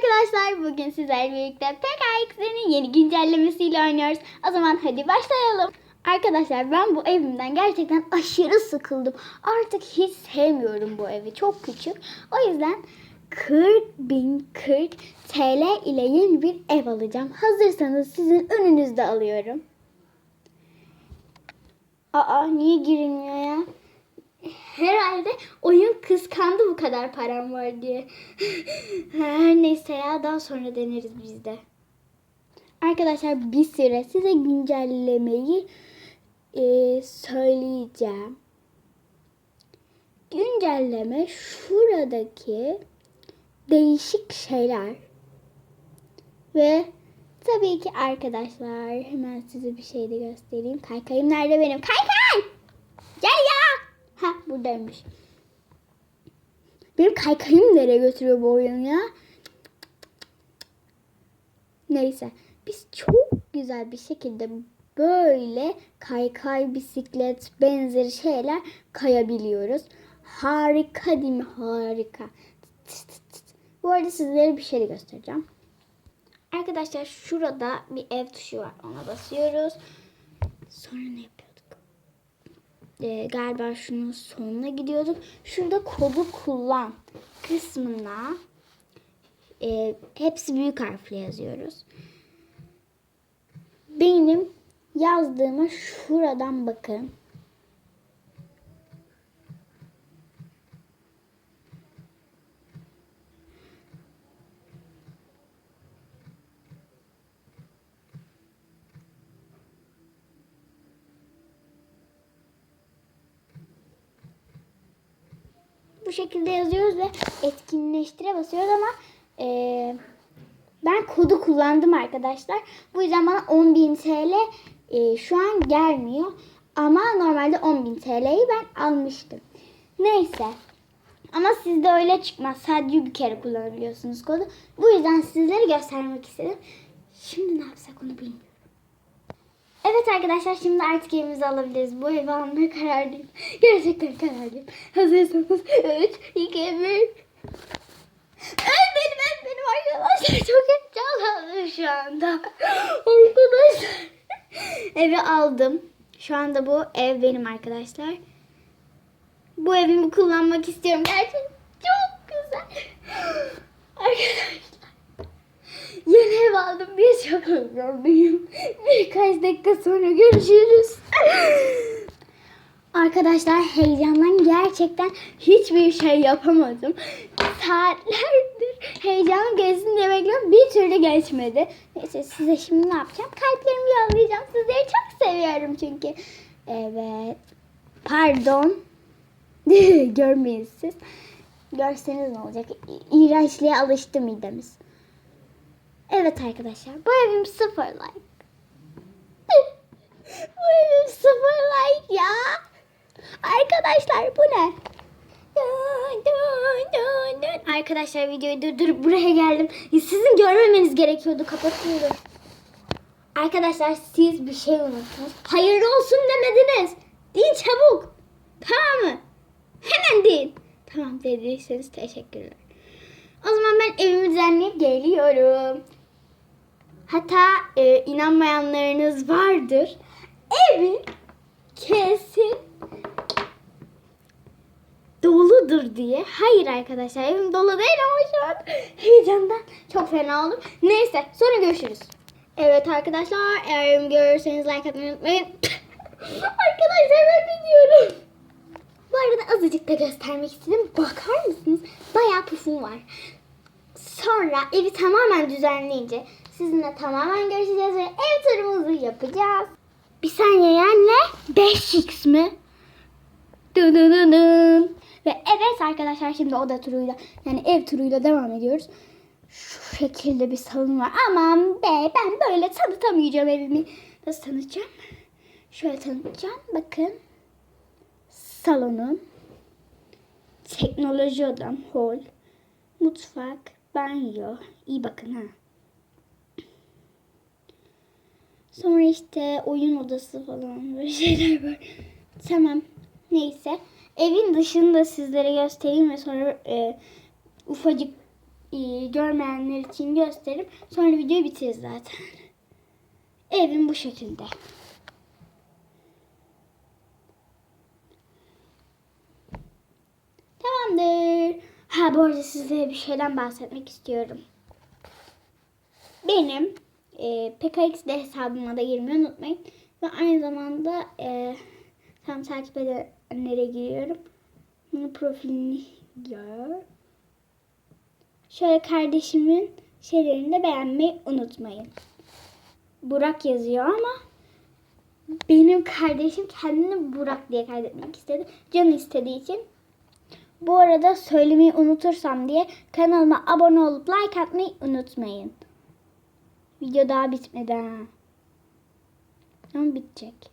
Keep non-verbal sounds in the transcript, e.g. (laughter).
arkadaşlar. Bugün sizlerle birlikte PKX'nin yeni güncellemesiyle oynuyoruz. O zaman hadi başlayalım. Arkadaşlar ben bu evimden gerçekten aşırı sıkıldım. Artık hiç sevmiyorum bu evi. Çok küçük. O yüzden 40 bin 40 TL ile yeni bir ev alacağım. Hazırsanız sizin önünüzde alıyorum. Aa niye girilmiyor ya? Herhalde oyun kıskandı bu kadar param var diye. (laughs) Her neyse ya daha sonra deneriz biz de. Arkadaşlar bir süre size güncellemeyi e, söyleyeceğim. Güncelleme şuradaki değişik şeyler. Ve tabii ki arkadaşlar hemen size bir şey de göstereyim. Kaykayım nerede benim? Kaykay! Gel ya! Ha buradaymış. Benim kaykayım nereye götürüyor bu oyun ya? Neyse. Biz çok güzel bir şekilde böyle kaykay, bisiklet benzeri şeyler kayabiliyoruz. Harika değil mi? Harika. Bu arada sizlere bir şey göstereceğim. Arkadaşlar şurada bir ev tuşu var. Ona basıyoruz. Sonra ne yapıyorduk? Ee, galiba şunun sonuna gidiyorduk. Şurada kodu kullan kısmına e, hepsi büyük harfle yazıyoruz. Benim yazdığıma şuradan bakın. Bu şekilde yazıyoruz ve etkinleştire basıyoruz ama e, ben kodu kullandım arkadaşlar. Bu yüzden bana 10.000 TL e, şu an gelmiyor. Ama normalde 10.000 TL'yi ben almıştım. Neyse. Ama sizde öyle çıkmaz. Sadece bir kere kullanabiliyorsunuz kodu. Bu yüzden sizlere göstermek istedim. Şimdi ne yapsak onu bilmiyorum. Evet arkadaşlar şimdi artık evimizi alabiliriz. Bu evi almaya kararlıyım. Gerçekten kararlıyım. Hazırsanız 3, 2, 1. Ev benim ev benim arkadaşlar. Çok heyecanlandım şu anda. Arkadaşlar. Evi aldım. Şu anda bu ev benim arkadaşlar. Bu evimi kullanmak istiyorum. Gerçekten çok güzel. Arkadaşlar. Yeni ev aldım. Bir çok heyecanlıyım. Birkaç dakika sonra görüşürüz. Arkadaşlar heyecandan gerçekten hiçbir şey yapamadım. Saatlerdir heyecanım geçsin diye bekliyorum. Bir türlü geçmedi. Neyse size şimdi ne yapacağım? Kalplerimi yollayacağım. Sizleri çok seviyorum çünkü. Evet. Pardon. (laughs) Görmeyin siz. Görseniz ne olacak? İğrençliğe alıştı midemiz. Evet arkadaşlar bu evim sıfır like. (laughs) bu evim sıfır like ya. Arkadaşlar bu ne? Dun, dun, dun. Arkadaşlar videoyu durdurup buraya geldim. Sizin görmemeniz gerekiyordu. Kapatıyorum. Arkadaşlar siz bir şey unuttunuz. Hayırlı olsun demediniz. Deyin çabuk. Tamam mı? Hemen deyin. Tamam dediyseniz teşekkürler. O zaman ben evimi düzenleyip geliyorum. Hatta e, inanmayanlarınız vardır. Evi kesin doludur diye. Hayır arkadaşlar evim dolu değil ama şu an heyecandan çok fena oldum. Neyse sonra görüşürüz. Evet arkadaşlar eğer görürseniz like atmayı unutmayın. (laughs) arkadaşlar ben gidiyorum. Bu arada azıcık da göstermek istedim. Bakar mısınız? Bayağı pufum var. Sonra evi tamamen düzenleyince sizinle tamamen görüşeceğiz ve ev turumuzu yapacağız. Bir saniye ya ne? 5x mi? Dın dın dın dın. Ve evet arkadaşlar şimdi oda turuyla yani ev turuyla devam ediyoruz. Şu şekilde bir salon var. Aman be ben böyle tanıtamayacağım evimi. Nasıl tanıtacağım? Şöyle tanıtacağım. Bakın. Salonum. Teknoloji odam. Hol. Mutfak. Banyo. İyi bakın ha. Sonra işte oyun odası falan böyle şeyler var. Tamam. Neyse. Evin dışını da sizlere göstereyim ve sonra e, ufacık e, görmeyenler için gösterip sonra videoyu bitiririz zaten. Evim bu şekilde. Tamamdır. Ha bu arada size bir şeyden bahsetmek istiyorum. Benim e, PKX'de hesabıma da girmeyi unutmayın. Ve aynı zamanda e, tam takip edenlere giriyorum. Bunun profilini gör. Şöyle kardeşimin şeylerini de beğenmeyi unutmayın. Burak yazıyor ama benim kardeşim kendini Burak diye kaydetmek istedi. Canı istediği için. Bu arada söylemeyi unutursam diye kanalıma abone olup like atmayı unutmayın. Video daha bitmedi ha. Ama bitecek.